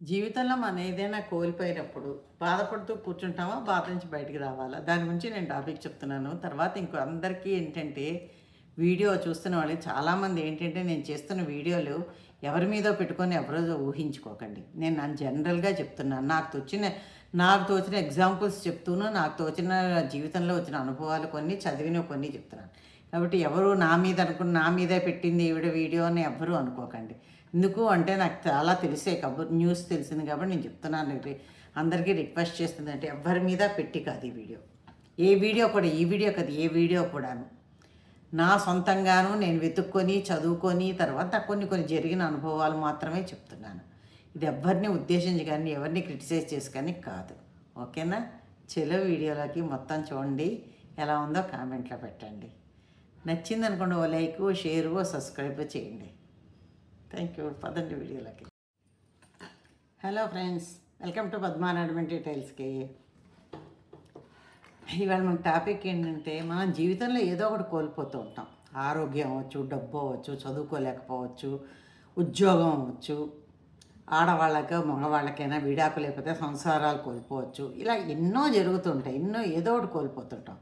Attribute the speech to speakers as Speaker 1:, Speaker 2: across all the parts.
Speaker 1: జీవితంలో మనం ఏదైనా కోల్పోయినప్పుడు బాధపడుతూ కూర్చుంటామా? బాధ నుంచి బయటికి రావాలా? దాని గురించి నేను టాపిక్ చెప్తున్నాను. తర్వాత ఇంకో అందరికీ ఏంటంటే వీడియో చూస్తున్న వాళ్ళు చాలామంది ఏంటంటే నేను చేస్తున్న వీడియోలు ఎవరి మీదో పెట్టుకొని ఎవరో ఊహించుకోకండి. నేను నన్ను జనరల్గా చెప్తున్నాను నాకు తోచిన నాకు తోచిన ఎగ్జాంపుల్స్ చెప్తూను నాకు తోచిన జీవితంలో వచ్చిన అనుభవాలు కొన్ని చదివిన కొన్ని చెప్తున్నాను. కాబట్టి ఎవరు నా మీద అనుకున్న నా మీదే పెట్టింది ఈవిడ వీడియో అని ఎవ్వరూ అనుకోకండి. ఎందుకు అంటే నాకు చాలా తెలిసే కబుర్ న్యూస్ తెలిసింది కాబట్టి నేను చెప్తున్నాను అందరికీ రిక్వెస్ట్ చేస్తుంది అంటే ఎవరి మీద పెట్టి కాదు ఈ వీడియో. ఏ వీడియో కూడా ఈ వీడియో కాదు ఏ వీడియో కూడాను. నా సొంతంగాను నేను వెతుక్కొని చదువుకొని తర్వాత కొన్ని కొన్ని జరిగిన అనుభవాలు మాత్రమే చెప్తున్నాను. ఇది ఎవరిని ఉద్దేశించి కానీ ఎవరిని క్రిటిసైజ్ చేసి కానీ కాదు. ఓకేనా? చెలో వీడియోలోకి మొత్తం చూడండి. ఎలా ఉందో కామెంట్లో పెట్టండి. నచ్చింది అనుకోండి ఓ లైక్ షేరు సబ్స్క్రైబ్ చేయండి. థ్యాంక్ యూ పదండి వీడియోలకి. హలో ఫ్రెండ్స్ వెల్కమ్ టు పద్మానాడ్మెంట్ డీటెయిల్స్కి ఇవాళ మన టాపిక్ ఏంటంటే మనం జీవితంలో ఏదో ఒకటి కోల్పోతూ ఉంటాం. ఆరోగ్యం అవ్వచ్చు డబ్బు అవ్వచ్చు చదువుకోలేకపోవచ్చు ఉద్యోగం అవ్వచ్చు ఆడవాళ్ళకి మగవాళ్ళకైనా విడాకు లేకపోతే సంసారాలు కోల్పోవచ్చు. ఇలా ఎన్నో జరుగుతుంటాయి ఎన్నో ఏదో ఒకటి కోల్పోతుంటాం.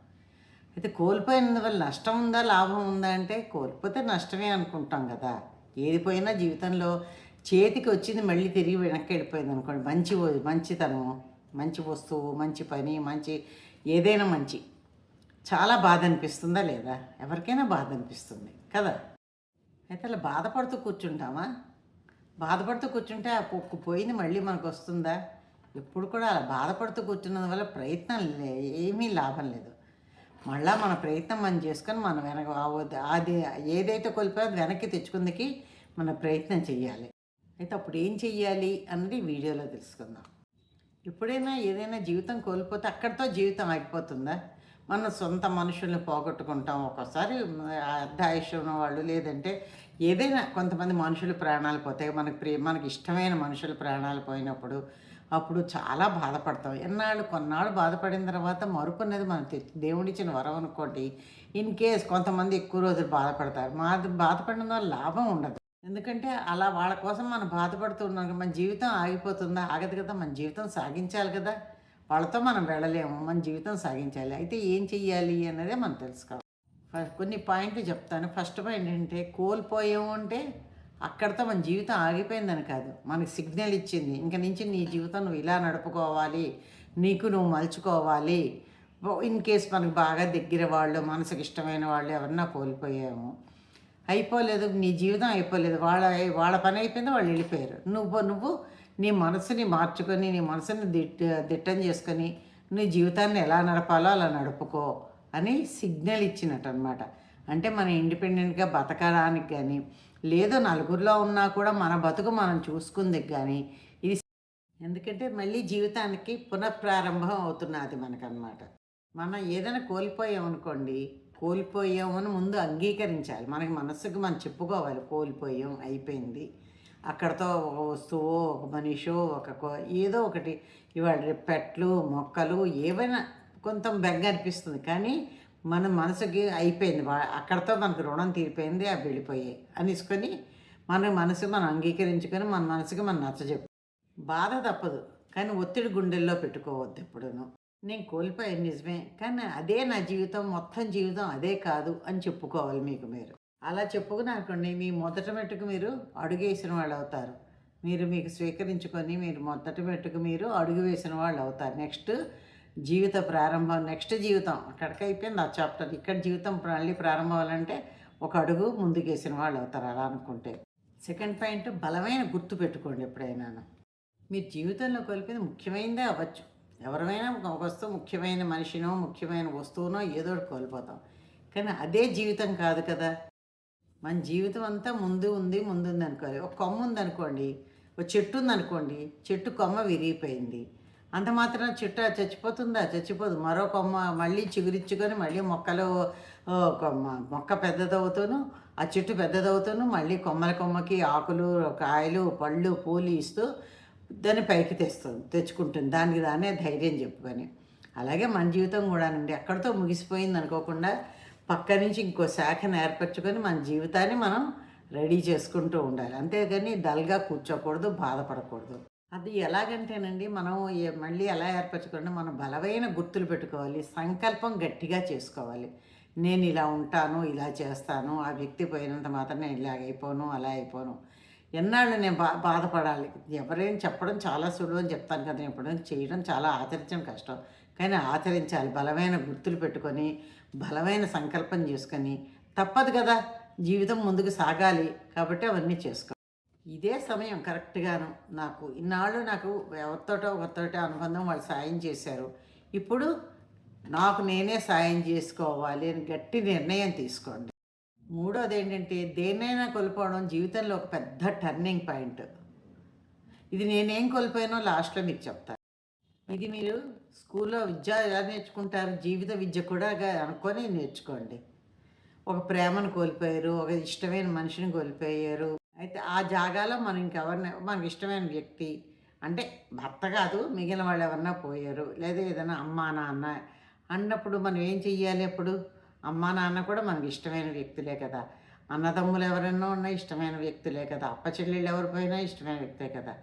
Speaker 1: అయితే కోల్పోయినందువల్ల నష్టం ఉందా లాభం ఉందా అంటే కోల్పోతే నష్టమే అనుకుంటాం కదా. ఏది పోయినా జీవితంలో చేతికి వచ్చింది మళ్ళీ తిరిగి వెనక్కి వెళ్ళిపోయింది అనుకోండి. మంచి మంచితనం మంచి వస్తువు మంచి పని మంచి ఏదైనా మంచి. చాలా బాధ అనిపిస్తుందా లేదా? ఎవరికైనా బాధ అనిపిస్తుంది కదా? అయితే అలా బాధపడుతూ కూర్చుంటామా? బాధపడుతూ కూర్చుంటే ఆ పొక్కు పోయింది మళ్ళీ మనకు వస్తుందా? ఎప్పుడు కూడా అలా బాధపడుతూ కూర్చున్నందువల్ల ప్రయత్నం ఏమీ లాభం లేదు. మళ్ళీ మన ప్రయత్నం మనం చేసుకొని మనం వెనక అది ఏదైతే కోల్పోయో అది వెనక్కి తెచ్చుకుందికి మన ప్రయత్నం చేయాలి అయితే అప్పుడు ఏం చెయ్యాలి అన్నది వీడియోలో తెలుసుకుందాం. ఎప్పుడైనా ఏదైనా జీవితం కోల్పోతే అక్కడితో జీవితం ఆగిపోతుందా? మన సొంత మనుషుల్ని పోగొట్టుకుంటాం ఒక్కోసారి అర్ధ ఉన్న వాళ్ళు లేదంటే ఏదైనా కొంతమంది మనుషులు ప్రాణాలు పోతాయి. మనకి ప్రియ మనకి ఇష్టమైన మనుషులు ప్రాణాలు పోయినప్పుడు అప్పుడు చాలా బాధపడతాం ఎన్నాళ్ళు కొన్నాళ్ళు బాధపడిన తర్వాత మరుపు అనేది మనం దేవుడిచ్చిన వరం అనుకోండి. ఇన్ కేస్ కొంతమంది ఎక్కువ రోజులు బాధపడతారు. మా బాధపడడం వల్ల లాభం ఉండదు. ఎందుకంటే అలా వాళ్ళ కోసం మనం బాధపడుతున్నాం మన జీవితం ఆగిపోతుందా? ఆగదు కదా మన జీవితం సాగించాలి కదా. వాళ్ళతో మనం వెళ్ళలేము మన జీవితం సాగించాలి. అయితే ఏం చెయ్యాలి అన్నదే మనం తెలుసుకోవాలి. కొన్ని పాయింట్లు చెప్తాను. ఫస్ట్ పాయింట్ ఏంటంటే కోల్పోయాము అంటే అక్కడితో మన జీవితం ఆగిపోయిందని కాదు. మనకి సిగ్నల్ ఇచ్చింది. ఇంక నుంచి నీ జీవితం నువ్వు ఇలా నడుపుకోవాలి. నీకు నువ్వు మలుచుకోవాలి. ఇన్ కేస్ మనకు బాగా దగ్గర వాళ్ళు మనసుకు ఇష్టమైన వాళ్ళు ఎవరన్నా కోల్పోయాము. అయిపోలేదు. నీ జీవితం అయిపోలేదు. వాళ్ళ వాళ్ళ పని అయిపోయింది. వాళ్ళు వెళ్ళిపోయారు. నువ్వు నువ్వు నీ మనసుని మార్చుకొని నీ మనసుని దిట్ దిట్టం చేసుకొని నీ జీవితాన్ని ఎలా నడపాలో అలా నడుపుకో అని సిగ్నల్ ఇచ్చినట్టు అనమాట అంటే మనం ఇండిపెండెంట్గా బతకడానికి కానీ లేదు నలుగురిలో ఉన్నా కూడా మన బతుకు మనం చూసుకుంది కానీ ఇది ఎందుకంటే మళ్ళీ జీవితానికి పునఃప్రారంభం అవుతున్నది మనకన్నమాట. మనం ఏదైనా కోల్పోయాం అనుకోండి కోల్పోయామని ముందు అంగీకరించాలి. మనకి మనస్సుకు మనం చెప్పుకోవాలి కోల్పోయాం అయిపోయింది. అక్కడతో ఒక వస్తువు ఒక మనిషో ఒక కో- ఏదో ఒకటి. ఇవాళ పెట్లు మొక్కలు ఏవైనా కొంత బెగ్గ అనిపిస్తుంది. కానీ మన మనసుకి అయిపోయింది. అక్కడతో మనకు రుణం తీరిపోయింది అవి వెళ్ళిపోయాయి అనేసుకొని మన మనసు మనం అంగీకరించుకొని మన మనసుకి మనం నచ్చజెప్పు బాధ తప్పదు కానీ ఒత్తిడి గుండెల్లో పెట్టుకోవద్దు ఎప్పుడూను. నేను కోల్పోయాను నిజమే కానీ అదే నా జీవితం మొత్తం జీవితం అదే కాదు అని చెప్పుకోవాలి మీకు మీరు. అలా చెప్పుకుని మీ మొదటి మెట్టుకు మీరు అడుగు వేసిన వాళ్ళు అవుతారు. మీరు మీకు స్వీకరించుకొని మీరు మొదటి మెట్టుకు మీరు అడుగు వేసిన వాళ్ళు అవుతారు. నెక్స్ట్ జీవిత ప్రారంభం నెక్స్ట్ జీవితం. అక్కడికి అయిపోయింది ఆ చాప్టర్. ఇక్కడ జీవితం మళ్ళీ ప్రారంభం అవ్వాలంటే ఒక అడుగు ముందుకేసిన వాళ్ళు అవుతారు అలా అనుకుంటే. సెకండ్ పాయింట్ బలమైన గుర్తు పెట్టుకోండి ఎప్పుడైనా మీరు జీవితంలో కోల్పోయింది ముఖ్యమైనదే అవ్వచ్చు. ఎవరైనా ఒక వస్తువు ముఖ్యమైన మనిషినో ముఖ్యమైన వస్తువునో ఏదో ఒకటి కోల్పోతాం. కానీ అదే జీవితం కాదు కదా. మన జీవితం అంతా ముందు ఉంది ముందు ఉంది అనుకోవాలి ఒక కొమ్మ ఉందనుకోండి ఒక చెట్టు ఉందనుకోండి చెట్టు కొమ్మ విరిగిపోయింది. అంత మాత్రం చెట్టు చచ్చిపోతుందా? చచ్చిపోదు. మరో కొమ్మ మళ్ళీ చిగురిచ్చుకొని మళ్ళీ మొక్కలు కొమ్మ మొక్క పెద్దదవుతూను ఆ చెట్టు పెద్దదవుతూను మళ్ళీ కొమ్మల కొమ్మకి ఆకులు కాయలు పళ్ళు పూలు ఇస్తూ దాన్ని పైకి తెస్తుంది తెచ్చుకుంటుంది. దానికి దానే ధైర్యం చెప్పుకొని. అలాగే మన జీవితం కూడా అండి ఎక్కడితో ముగిసిపోయింది అనుకోకుండా పక్క నుంచి ఇంకో శాఖను ఏర్పరచుకొని మన జీవితాన్ని మనం రెడీ చేసుకుంటూ ఉండాలి. అంతేగాని డల్గా కూర్చోకూడదు బాధపడకూడదు. అది ఎలాగంటేనండి మనం మళ్ళీ ఎలా ఏర్పరచుకోండి మనం బలమైన గుర్తులు పెట్టుకోవాలి సంకల్పం గట్టిగా చేసుకోవాలి. నేను ఇలా ఉంటాను ఇలా చేస్తాను ఆ వ్యక్తి పోయినంత మాత్రం నేను ఇలా అయిపోను అలా అయిపోను. ఎన్నాళ్ళు నేను బా బాధపడాలి. ఎవరేం చెప్పడం చాలా సులువు అని చెప్తాను కదా ఎప్పుడైనా చేయడం చాలా ఆచరించడం కష్టం. కానీ ఆచరించాలి బలమైన గుర్తులు పెట్టుకొని బలమైన సంకల్పం చేసుకొని. తప్పదు కదా జీవితం ముందుకు సాగాలి కాబట్టి అవన్నీ చేసుకోవాలి. ఇదే సమయం కరెక్ట్గాను. నాకు ఇన్నాళ్ళు నాకు ఎవరితోటో ఒకరితోటో అనుబంధం వాళ్ళు సాయం చేశారు. ఇప్పుడు నాకు నేనే సాయం చేసుకోవాలి అని గట్టి నిర్ణయం తీసుకోండి. మూడోది ఏంటంటే దేన్నైనా కోల్పోవడం జీవితంలో ఒక పెద్ద టర్నింగ్ పాయింట్ ఇది నేనేం కోల్పోయానో లాస్ట్లో మీకు చెప్తాను. ఇది మీరు స్కూల్లో విద్య ఎలా నేర్చుకుంటారు? జీవిత విద్య కూడా అనుకొని నేర్చుకోండి. ఒక ప్రేమను కోల్పోయారు ఒక ఇష్టమైన మనిషిని కోల్పోయారు. అయితే ఆ జాగాలో మనం ఇంకెవరిని మనకి ఇష్టమైన వ్యక్తి అంటే భర్త కాదు మిగిలిన వాళ్ళు ఎవరన్నా పోయారు లేదా ఏదైనా అమ్మా నాన్న అన్నప్పుడు మనం ఏం చెయ్యాలి అప్పుడు? అమ్మా నాన్న కూడా మనకి ఇష్టమైన వ్యక్తులే కదా. అన్నదమ్ములు ఎవరైనా ఉన్నా ఇష్టమైన వ్యక్తులే కదా. అప్ప చెల్లెళ్ళు ఎవరు పోయినా ఇష్టమైన వ్యక్తే కదా.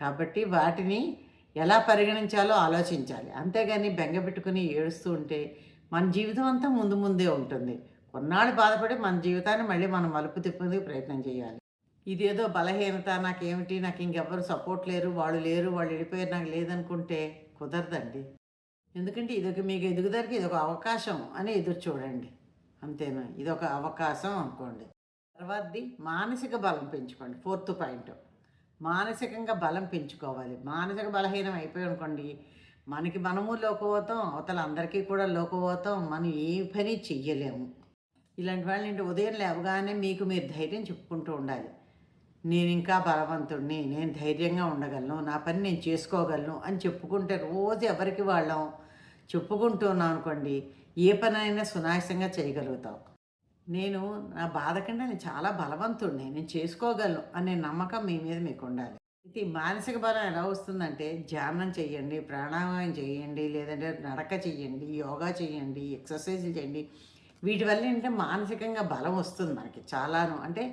Speaker 1: కాబట్టి వాటిని ఎలా పరిగణించాలో ఆలోచించాలి. అంతేగాని బెంగ పెట్టుకుని ఏడుస్తూ ఉంటే మన జీవితం అంతా ముందు ముందే ఉంటుంది. కొన్నాళ్ళు బాధపడి మన జీవితాన్ని మళ్ళీ మనం మలుపు తిప్పేందుకు ప్రయత్నం చేయాలి. ఇదేదో బలహీనత నాకేమిటి నాకు ఇంకెవ్వరు సపోర్ట్ లేరు వాళ్ళు లేరు వాళ్ళు వెళ్ళిపోయారు నాకు లేదనుకుంటే కుదరదండి. ఎందుకంటే ఇదొక మీకు ఎదుగుదలకి ఇదొక అవకాశం అని ఎదురు చూడండి. అంతేనా? ఇదొక అవకాశం అనుకోండి. తర్వాతది మానసిక బలం పెంచుకోండి ఫోర్త్ పాయింట్. మానసికంగా బలం పెంచుకోవాలి. మానసిక బలహీనం అయిపోయి అనుకోండి మనకి మనము లోకపోతాం అవతల అందరికీ కూడా లోకపోతాం మనం ఏ పని చెయ్యలేము. ఇలాంటి వాళ్ళని ఉదయం లేవగానే మీకు మీరు ధైర్యం చెప్పుకుంటూ ఉండాలి. నేను ఇంకా బలవంతుడిని నేను ధైర్యంగా ఉండగలను నా పని నేను చేసుకోగలను అని చెప్పుకుంటే రోజు ఎవరికి వాళ్ళం? చెప్పుకుంటున్నాం అనుకోండి ఏ పనైనా సునాయాసంగా చేయగలుగుతాం. నేను నా బాధ కంటే నేను చాలా బలవంతుడిని నేను చేసుకోగలను అనే నమ్మకం మీ మీద మీకు ఉండాలి అయితే మానసిక బలం ఎలా వస్తుందంటే ధ్యానం చేయండి ప్రాణాయామం చేయండి లేదంటే నడక చేయండి యోగా చేయండి ఎక్సర్సైజ్ చేయండి. వీటి వల్ల ఏంటంటే మానసికంగా బలం వస్తుంది మనకి చాలాను. అంటే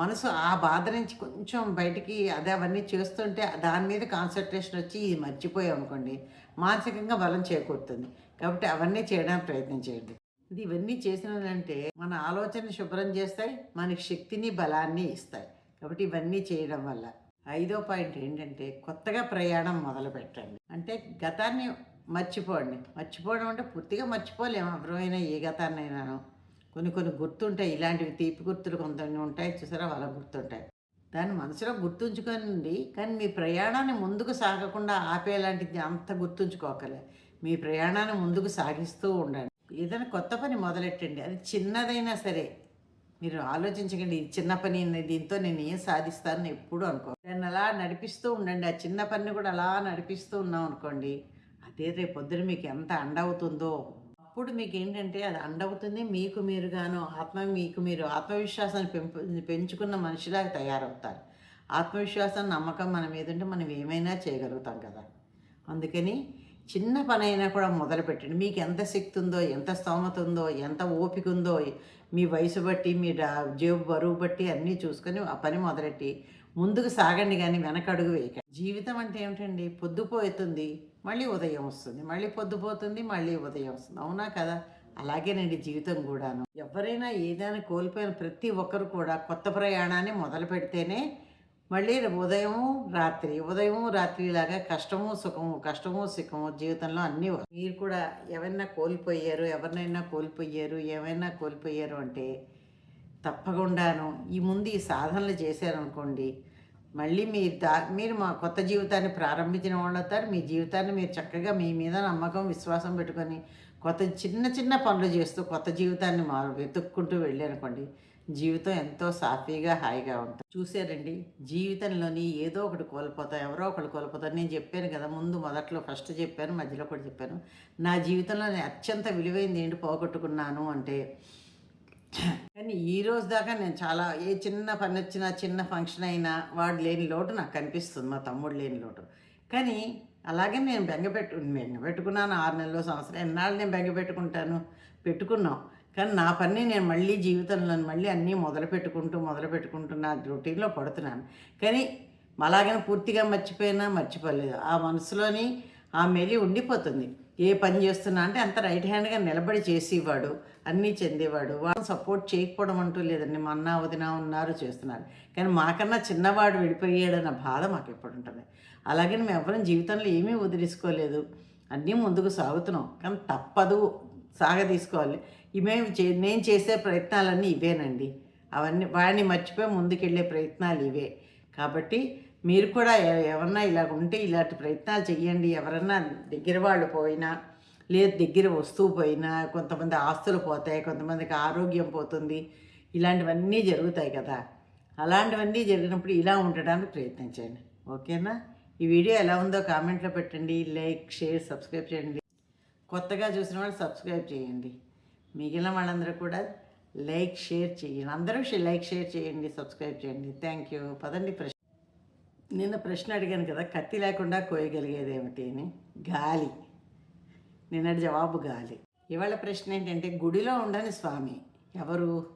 Speaker 1: మనసు ఆ బాధ నుంచి కొంచెం బయటికి అదే అవన్నీ చేస్తుంటే దాని మీద కాన్సన్ట్రేషన్ వచ్చి ఇది మర్చిపోయాం అనుకోండి మానసికంగా బలం చేకూరుతుంది. కాబట్టి అవన్నీ చేయడానికి ప్రయత్నం చేయండి. ఇది ఇవన్నీ చేసినారంటే మన ఆలోచన శుభ్రం చేస్తాయి మనకి శక్తిని బలాన్ని ఇస్తాయి. కాబట్టి ఇవన్నీ చేయడం వల్ల ఐదో పాయింట్ ఏంటంటే కొత్తగా ప్రయాణం మొదలు పెట్టండి. అంటే గతాన్ని మర్చిపోండి. మర్చిపోవడం అంటే పూర్తిగా మర్చిపోలేము. ఎవరైనా ఏ గతాన్నైనాను కొన్ని కొన్ని గుర్తుంటాయి. ఇలాంటివి తీపి గుర్తులు కొంత ఉంటాయి. చూసారా? వాళ్ళ గుర్తుంటాయి. దాన్ని మనసులో గుర్తుంచుకోనండి. కానీ మీ ప్రయాణాన్ని ముందుకు సాగకుండా ఆపేలాంటిది అంత గుర్తుంచుకోకలే. మీ ప్రయాణాన్ని ముందుకు సాగిస్తూ ఉండండి. ఏదైనా కొత్త పని మొదలెట్టండి. అది చిన్నదైనా సరే మీరు ఆలోచించకండి. ఇది చిన్న పని దీంతో నేను ఏం సాధిస్తానని ఎప్పుడు అనుకో. దాన్ని అలా నడిపిస్తూ ఉండండి. ఆ చిన్న పని కూడా అలా నడిపిస్తూ ఉన్నాం అనుకోండి. అదే రేపు పొద్దున మీకు ఎంత అండవుతుందో అప్పుడు మీకు ఏంటంటే అది అండవుతుంది మీకు మీరుగాను ఆత్మ మీకు మీరు ఆత్మవిశ్వాసాన్ని పెంపు పెంచుకున్న మనిషిలాగా తయారవుతారు. ఆత్మవిశ్వాసం నమ్మకం మన మీద ఉంటే మనం ఏమైనా చేయగలుగుతాం కదా. అందుకని చిన్న పని అయినా కూడా మొదలు పెట్టండి మీకు ఎంత శక్తి ఉందో ఎంత స్తోమత ఉందో ఎంత ఓపిక ఉందో మీ వయసు బట్టి మీ జేబు బరువు బట్టి అన్నీ చూసుకొని ఆ పని మొదలెట్టి ముందుకు సాగండి కానీ వెనకడుగు వేయకండి. జీవితం అంటే ఏమిటండి? పొద్దుపోతుంది. మళ్ళీ ఉదయం వస్తుంది. మళ్ళీ పొద్దుపోతుంది మళ్ళీ ఉదయం వస్తుంది. అవునా కదా? అలాగేనండి జీవితం కూడాను. ఎవరైనా ఏదైనా కోల్పోయిన ప్రతి ఒక్కరు కూడా కొత్త ప్రయాణాన్ని మొదలు పెడితేనే మళ్ళీ ఉదయం రాత్రి. ఉదయము రాత్రి లాగా కష్టము సుఖము కష్టము సుఖము జీవితంలో అన్నీ మీరు కూడా ఎవరైనా కోల్పోయారు ఎవరినైనా కోల్పోయారు ఏమైనా కోల్పోయారు అంటే తప్పకుండాను ఈ ముందు ఈ సాధనలు చేశారనుకోండి మళ్ళీ మీ దా మీరు మా కొత్త జీవితాన్ని ప్రారంభించిన వాళ్ళు అవుతారు. మీ జీవితాన్ని మీరు చక్కగా మీ మీద నమ్మకం విశ్వాసం పెట్టుకొని కొత్త చిన్న చిన్న పనులు చేస్తూ కొత్త జీవితాన్ని మారు వెతుక్కుంటూ వెళ్ళారనుకోండి జీవితం ఎంతో సాఫీగా హాయిగా ఉంటుంది. చూసారండి జీవితంలోని ఏదో ఒకటి కోల్పోతాం ఎవరో ఒకటి కోల్పోతాం నేను చెప్పాను కదా ముందు మొదట్లో ఫస్ట్ చెప్పాను మధ్యలో కూడా చెప్పాను. నా జీవితంలో నేను అత్యంత విలువైంది ఏంటి పోగొట్టుకున్నాను అంటే కానీ ఈ రోజు దాకా నేను చాలా ఏ చిన్న పని వచ్చినా చిన్న ఫంక్షన్ అయినా వాడు లేని లోటు నాకు కనిపిస్తుంది మా తమ్ముడు లేని లోటు. కానీ అలాగే నేను బెంగపెట్టు బెంగ పెట్టుకున్నాను ఆరు నెలలు సంవత్సరం ఎన్నాళ్ళు నేను బెంగ పెట్టుకుంటాను? పెట్టుకున్నాం. కానీ నా పని నేను మళ్ళీ జీవితంలో మళ్ళీ అన్నీ మొదలు పెట్టుకుంటూ మొదలు పెట్టుకుంటూ నా రొటీన్లో పడుతున్నాను. కానీ అలాగని పూర్తిగా మర్చిపోయినా మర్చిపోలేదు. ఆ మనసులోని ఆ మెలి ఉండిపోతుంది. ఏ పని చేస్తున్నా అంటే అంత రైట్ హ్యాండ్గా నిలబడి చేసేవాడు అన్నీ చెందేవాడు. వాళ్ళు సపోర్ట్ చేయకపోవడం అంటూ లేదండి. మా అన్న వదిన ఉన్నారు చేస్తున్నారు. కానీ మాకన్నా చిన్నవాడు విడిపోయాడన్న బాధ మాకు ఎప్పుడు ఉంటుంది. అలాగే మేము ఎవరం జీవితంలో ఏమీ వదిలేసుకోలేదు. అన్నీ ముందుకు సాగుతున్నాం. కానీ తప్పదు. సాగదీసుకోవాలి మేము చే నేను చేసే ప్రయత్నాలన్నీ ఇవేనండి. అవన్నీ వాడిని మర్చిపోయి ముందుకెళ్ళే ప్రయత్నాలు ఇవే. కాబట్టి మీరు కూడా ఎవరన్నా ఇలా ఉంటే ఇలాంటి ప్రయత్నాలు చేయండి ఎవరన్నా దగ్గర వాళ్ళు పోయినా లేదు దగ్గర వస్తువు పోయినా కొంతమంది ఆస్తులు పోతాయి కొంతమందికి ఆరోగ్యం పోతుంది. ఇలాంటివన్నీ జరుగుతాయి కదా. అలాంటివన్నీ జరిగినప్పుడు ఇలా ఉండడానికి ప్రయత్నించండి ఓకేనా? ఈ వీడియో ఎలా ఉందో కామెంట్లో పెట్టండి. లైక్ షేర్ సబ్స్క్రైబ్ చేయండి. కొత్తగా చూసిన వాళ్ళు సబ్స్క్రైబ్ చేయండి. మిగిలిన వాళ్ళందరూ కూడా లైక్ షేర్ చేయండి. అందరూ లైక్ షేర్ చేయండి. సబ్స్క్రైబ్ చేయండి. Thank you. పదండి ప్రశ్న. నిన్న ప్రశ్న అడిగాను కదా కత్తి లేకుండా కోయగలిగేది ఏమిటి అని. గాలి. నిన్నటి జవాబు గాలి. ఇవాళ ప్రశ్న ఏంటంటే గుడిలో ఉండని స్వామి ఎవరు?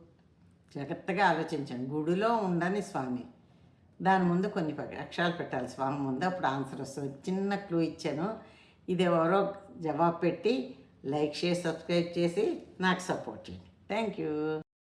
Speaker 1: జాగ్రత్తగా ఆలోచించండి. గుడిలో ఉండని స్వామి. దాని ముందు కొన్ని ప- అక్షరాలు పెట్టాలి. స్వామి ముందు అప్పుడు ఆన్సర్ వస్తుంది. చిన్న క్లూ ఇచ్చాను. ఇది ఎవరో జవాబు పెట్టి లైక్ చేసి సబ్స్క్రైబ్ చేసి నాకు సపోర్ట్ చేయండి. Thank you